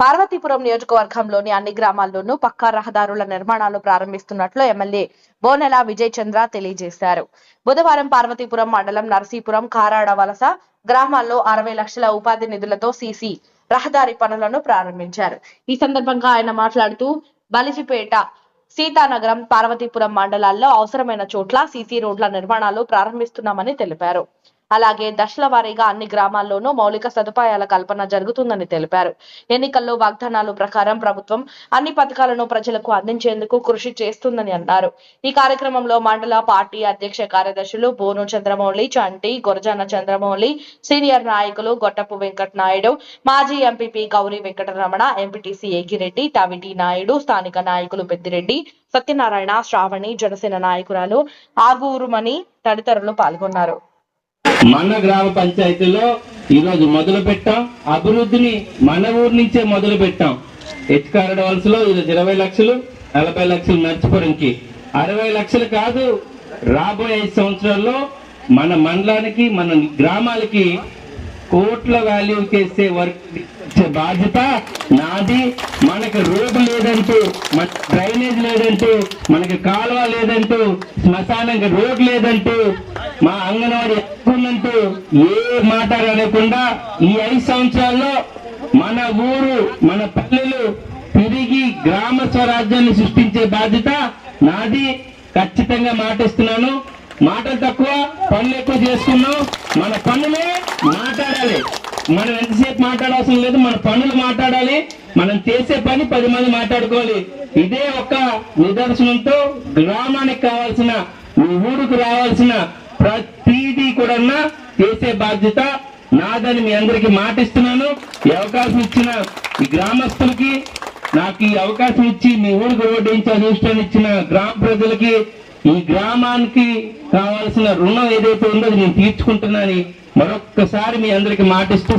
పార్వతీపురం నియోజకవర్గంలోని అన్ని గ్రామాల్లోనూ పక్కా రహదారుల నిర్మాణాలు ప్రారంభిస్తున్నట్లు ఎమ్మెల్యే బోనెల విజయ్ చంద్ర తెలియజేశారు. బుధవారం పార్వతీపురం మండలం నరసీపురం కారాడ వలస గ్రామాల్లో అరవై లక్షల ఉపాధి నిధులతో సీసీ రహదారి పనులను ప్రారంభించారు. ఈ సందర్భంగా ఆయన మాట్లాడుతూ బలిజిపేట సీతానగరం పార్వతీపురం మండలాల్లో అవసరమైన చోట్ల సీసీ రోడ్ల నిర్మాణాలు ప్రారంభిస్తున్నామని తెలిపారు. అలాగే దశల వారీగా అన్ని గ్రామాల్లోనూ మౌలిక సదుపాయాల కల్పన జరుగుతుందని తెలిపారు. ఎన్నికల్లో వాగ్దానాలు ప్రకారం ప్రభుత్వం అన్ని పథకాలను ప్రజలకు అందించేందుకు కృషి చేస్తుందని అన్నారు. ఈ కార్యక్రమంలో మండల పార్టీ అధ్యక్ష కార్యదర్శులు బోను చంద్రమౌళి చంటి గురజాన చంద్రమౌళి సీనియర్ నాయకులు గొట్టపు వెంకట నాయుడు మాజీ ఎంపీపీ గౌరీ వెంకటరమణ ఎంపీటీసీ ఏగిరెడ్డి తవిటి నాయుడు స్థానిక నాయకులు పెద్దిరెడ్డి సత్యనారాయణ శ్రావణి జనసేన నాయకురాలు ఆగూరుమణి తదితరులు పాల్గొన్నారు. మన గ్రామ పంచాయతీలో ఈరోజు మొదలు పెట్టాం అభివృద్ధిని మన ఊరు నుంచే మొదలు పెట్టాం హెచ్కారడ వలసలో ఈరోజు ఇరవై లక్షలు నలభై లక్షలు నర్చిపురంకి అరవై లక్షలు కాదు రాబోయే ఐదు సంవత్సరాల్లో మన మండలానికి మన గ్రామాలకి కోట్ల వాల్యూ చేసే వర్క్ బాధ్యత నాది. మనకి రోడ్డు లేదంటూ మన డ్రైనేజ్ లేదంటూ మనకి కాలువ లేదంటూ శ్మశానంకి రోడ్ లేదంటూ మా అంగన్వాడీ ఎక్కుందంటూ ఏ మాట అనకుండా ఈ ఐదు సంవత్సరాల్లో మన ఊరు మన పల్లెలు తిరిగి గ్రామ స్వరాజ్యాన్ని సృష్టించే బాధ్యత నాది. ఖచ్చితంగా మాటిస్తున్నాను. మాటలు తక్కువ పనులు ఎక్కువ చేసుకున్నాం. మన పనులే మాట్లాడాలి. మనం ఎంతసేపు మాట్లాడాల్సిన లేదు మన పనులు మాట్లాడాలి. మనం చేసే పని పది మంది మాట్లాడుకోవాలి. ఇదే ఒక నిదర్శనంతో గ్రామానికి కావాల్సిన మీ ఊరికి రావాల్సిన ప్రతిదీ కూడా చేసే బాధ్యత నాదని మీ అందరికి మాటిస్తున్నాను. ఈ అవకాశం ఇచ్చిన ఈ గ్రామస్తులకి నాకు ఈ అవకాశం ఇచ్చి మీ ఊరికి రోడ్డు వేయించి ఇచ్చిన గ్రామ ప్రజలకి ఈ గ్రామానికి కావాల్సిన రుణం ఏదైతే ఉందో నేను తీర్చుకుంటున్నానని మరొక్కసారి మీ అందరికి మాటిస్తూ